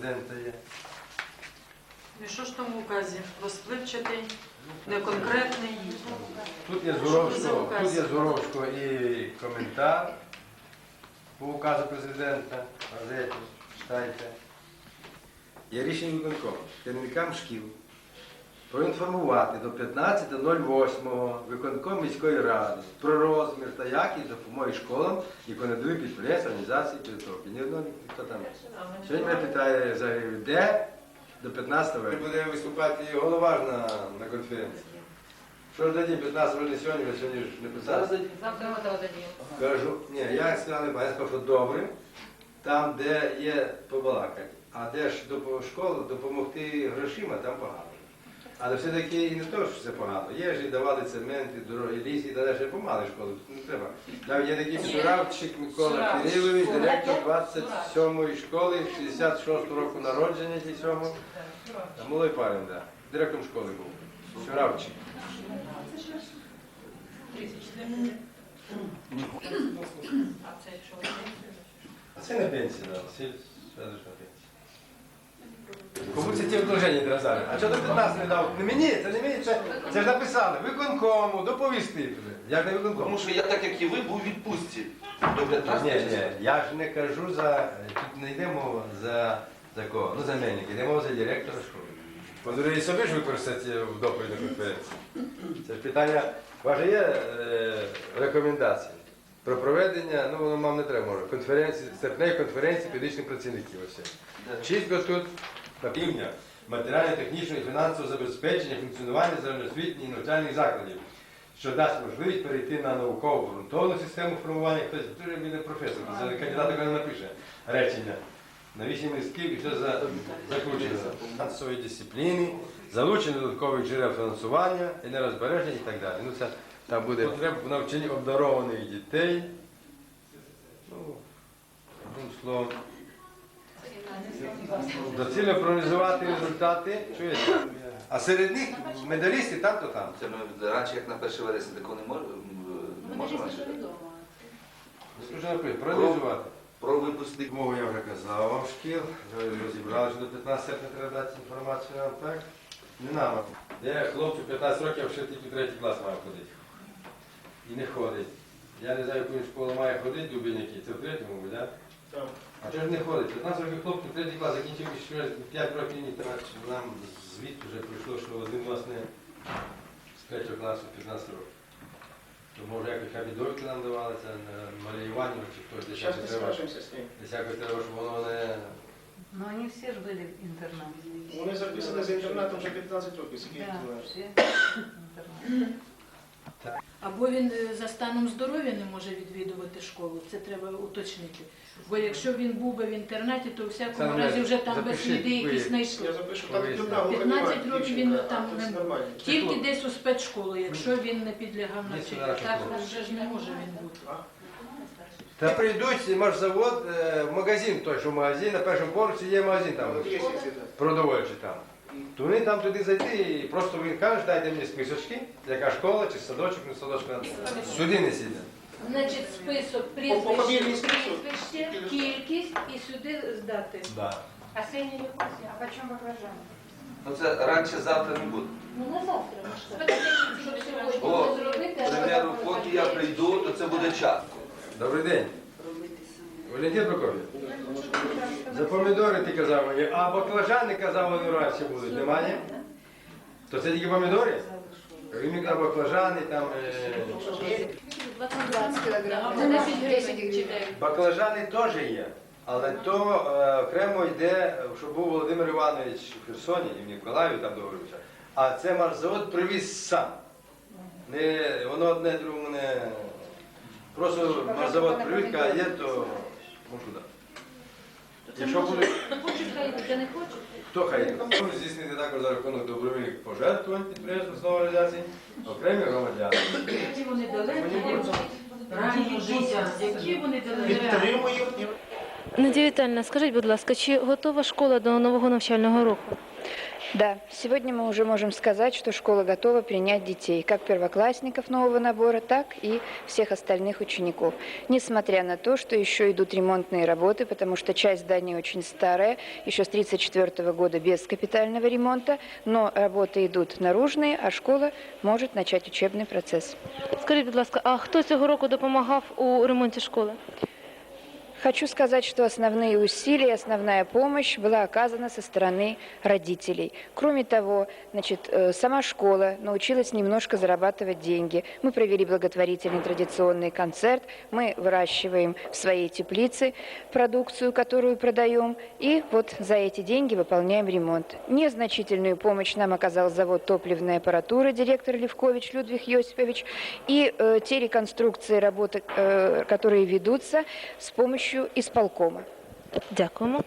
президента є. І що ж там указі? Розпливчатий, неконкретний. Тут є Зуровського, тут є Зуровського і коментар по указу президента. Газеті, читайте. Є рішення виконкому керівникам шкіл проінформувати до 15.08 виконком міської ради про розмір та якість допомоги школам, які надають підприємства, організації, підготовки. Ні одного ніхто там. Сьогодні мене питає взагалі, де до 15 го буде виступати і голова ж на, на конференції. Що ж дадім 15 не сьогодні, ви сьогодні ж не писали. Завтра готово дадим. Кажу, ні, я сказав, не я сказав, що добре, там, де є побалакати. А де ж до школи допомогти грошима, там погано. Але все-таки і не то, що це погано. Є ж і давали цемент, і дороги, ліс, і далі ще помали школу. Не треба. Там є такий Суравчик Микола Кирилович, директор 27-ї школи, 66 року народження ті цьому. Молодий парень, да. Директором школи був. Суравчик. А це що? А це не пенсія, да. Пенсії. Кому це ті вложення треба зараз? А що до 15 не дав? Не мені, це не мені, це, це ж написали. Виконкому, доповісти. Як не виконкому? Тому що я, так як і ви, був у відпустці до 15 Ні, ні, я ж не кажу за. Тут не йде мова за, за кого. Ну за мене, йде мова за директора школи. Подруги і собі ж використати в доповідь на конференції. Це ж питання. Ваше є е, рекомендації про проведення, ну воно вам не треба може, конференції, серпневої конференції педагогічних працівників. Ось. Чітко тут на півдня матеріально-технічного і фінансового забезпечення функціонування загальноосвітніх і навчальних закладів, що дасть можливість перейти на наукову ґрунтовну систему формування. Хтось дуже буде професор, це кандидат не напише речення. На вісім листків і все за, заключено. Фінансової дисципліни, залучення додаткових джерел фінансування, енергозбереження і так далі. Ну, це там буде потреба в навчанні обдарованих дітей. Ну, словом, доцільно проаналізувати результати. Чуєте? А серед них медалісти там то там. Це ми раніше, як на 1 вересня, такого не можемо. Не можемо раніше. Скажу наприклад, проаналізувати. Про випускник Мову я вже казав вам шкіл, розібрали, що до 15 серпня треба дати інформацію нам, так? Не нам. Я хлопцю 15 років, а ще тільки третій клас має ходити. І не ходить. Я не знаю, яку він школу має ходити, Дубиняки, це в третьому, так? Так. А чого ж не ходить? 15 років хлопцю в третій клас закінчив і ще 5 років ні. Так, Нам звіт вже прийшло, що один власне з третього класу 15 років. То може якось хай довідки нам давали, це е, Марія Іванівна чи хтось десь якось треба. Десь якось треба, щоб воно не. Но они все же были в интернате. Вони записані за інтернатом вже 15 років, скільки Да, ти знаєш. Або він е, за станом здоров'я не може відвідувати школу, це треба уточнити. Бо якщо він був би в інтернаті, то у всякому разі вже там би запишіть, сліди ви- якісь Я знайшли. запишу, там Повісно. Люда 15 років він там це не- нормально. Тільки десь у спецшколу, якщо він не підлягав Ні, навчанню. це Так вже ж не може він бути. Та прийдуть, може завод, е, магазин, той, що магазин, на першому поверсі є магазин там, є да. продовольчий там. То вони там туди зайти і просто він каже, дайте мені списочки, яка школа, чи садочок, не садочок. Сюди не сидять. Значить, список прізвище, прізвище, кількість і сюди здати. Да. А синій випуск, а по чому баклажани? Ну це раніше завтра не буде. Ну на завтра так. Щоб сьогодні О, зробити, а Примеру, поки я прийду, то це буде часто. Добрий день. Валентин Прокопів. За помідори ти казав мені, а баклажани казав, вони раніше будуть. Немає? То це тільки помідори? Мені баклажани, там. Е... 20 кілограмів. Це 10 гривень чи 9. Баклажани теж є, але то е, окремо йде, щоб був Володимир Іванович в Херсоні і в Ніколаєві там договорився. А це марзавод привіз сам. Не, воно одне другому не. Просто марзавод привіз, каже, є, то можу дати. Якщо буде, Хочуть хай, де не хочуть. хто хай? Здійснити також за рахунок добровільних пожертвувань підприємств основної реалізації, окремі громадяни. Які вони далекі, Ранні дітям, які вони далекі. Надія Вітальна, скажіть, будь ласка, чи готова школа до нового навчального року? Да, сегодня мы уже можем сказать, что школа готова принять детей, как первоклассников нового набора, так и всех остальных учеников. Несмотря на то, что еще идут ремонтные работы, потому что часть здания очень старая, еще с 1934 года без капитального ремонта, но работы идут наружные, а школа может начать учебный процесс. Скажіть, будь ласка, а хто цього року допомагав у ремонті школи? Хочу сказать, что основные усилия, основная помощь была оказана со стороны родителей. Кроме того, значит, э, сама школа научилась немножко зарабатывать деньги. Мы провели благотворительный традиционный концерт, мы выращиваем в своей теплице продукцию, которую продаем, и вот за эти деньги выполняем ремонт. Незначительную помощь нам оказал завод топливной аппаратуры, директор Левкович Людвиг Йосипович, и э, те реконструкции работы, э, которые ведутся с помощью исполкома. Дякуємо.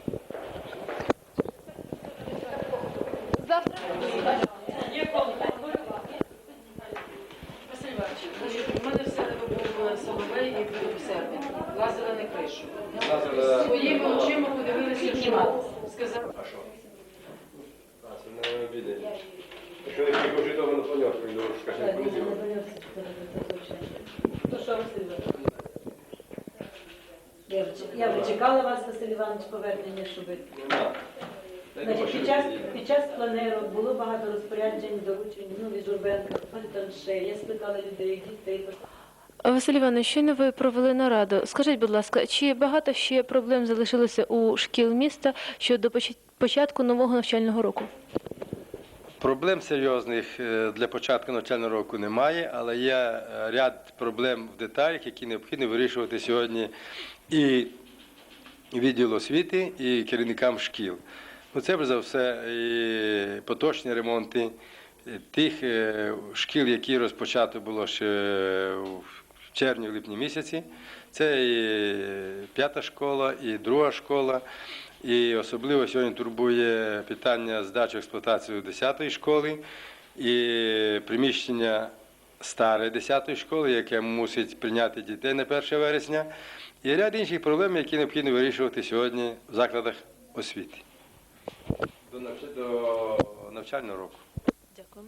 У мене в себе був Соловей і був серпень. Лазили на кришу. Своїми очима подивилися, що сказав. А що? Я вже не поняв, що скажи, понеділок. То що, Василь? Я вже- Я вже чекала вас, Василь Іванович, повернення, щоб ви... Нема. Дай Значить, під час, підійде. під час планерок було багато розпоряджень, доручень, ну, від Журбенка, Фонтанше. Я спитала людей, дітей. Василь Іванович, щойно ви провели нараду. Скажіть, будь ласка, чи багато ще проблем залишилося у шкіл міста щодо поч- початку нового навчального року? Проблем серйозних е, для початку навчального року немає, але є е, ряд проблем в деталях, які необхідно вирішувати сьогодні і відділу освіти, і керівникам шкіл. Ну, це за все і поточні ремонти е, тих шкіл, які розпочато було ще в червні-липні місяці. Це і п'ята школа, і друга школа. І особливо сьогодні турбує питання здачі в експлуатацію 10-ї школи і приміщення старої 10-ї школи, яке мусить прийняти дітей на 1 вересня, і ряд інших проблем, які необхідно вирішувати сьогодні в закладах освіти. До навчального року. Дякую.